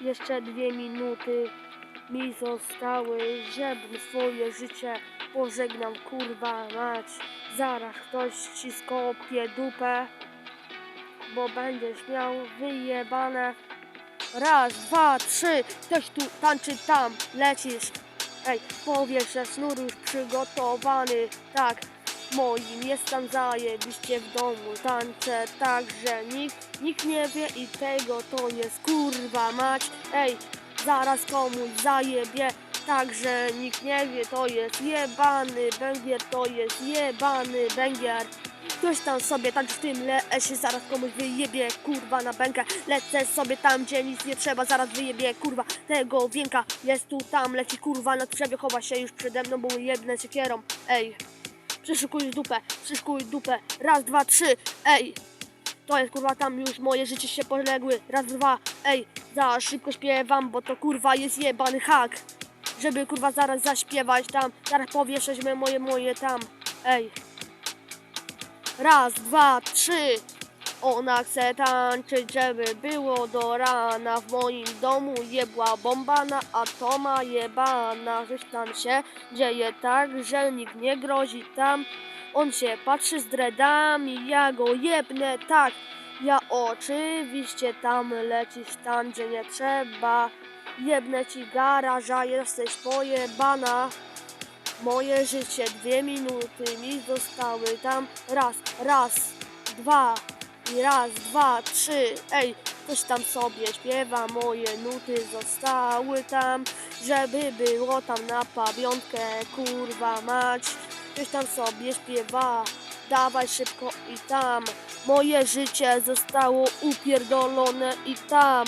Jeszcze dwie minuty mi zostały, żebym swoje życie pożegnał, kurwa mać. Zaraz ktoś ci skopie dupę, bo będziesz miał wyjebane. Raz, dwa, trzy, ktoś tu tańczy tam, lecisz. Ej, powiesz, że sznur już przygotowany, tak. Moim jest tam zajebiście w domu, tańczę tak, że nikt, nikt nie wie i tego to jest kurwa mać. Ej, zaraz komuś zajebie, tak, że nikt nie wie, to jest jebany węgier, to jest jebany węgier. Ktoś tam sobie tańczy w tym lesie, zaraz komuś wyjebie, kurwa, na bękę. Lecę sobie tam, gdzie nic nie trzeba, zaraz wyjebie, kurwa, tego wienka. Jest tu, tam, leci, kurwa, na drzewie, chowa się już przede mną, bo jebnę siekierą. Ej, przyszykuj dupę, przyszykuj dupę, raz, dwa, trzy, ej. To jest, kurwa, tam już moje życie się poległy, raz, dwa, ej. Za szybko śpiewam, bo to, kurwa, jest jebany hak. Żeby, kurwa, zaraz zaśpiewać tam, zaraz powieszać me moje, moje tam, ej. Raz, dwa, trzy. Ona chce tańczyć, żeby było do rana. W moim domu jebła bomba na atoma jebana. Coś tam się dzieje tak, że nikt nie grozi tam. On się patrzy z dreadami, ja go jebnę tak. Ja oczywiście tam lecisz tam, gdzie nie trzeba. Jebnę ci garaża, jesteś pojebana. Moje życie, dwie minuty mi zostały tam. Raz, raz, dwa i raz, dwa, trzy. Ej, ktoś tam sobie śpiewa, moje nuty zostały tam, żeby było tam na pamiątkę, kurwa mać. Ktoś tam sobie śpiewa, dawaj szybko i tam. Moje życie zostało upierdolone i tam.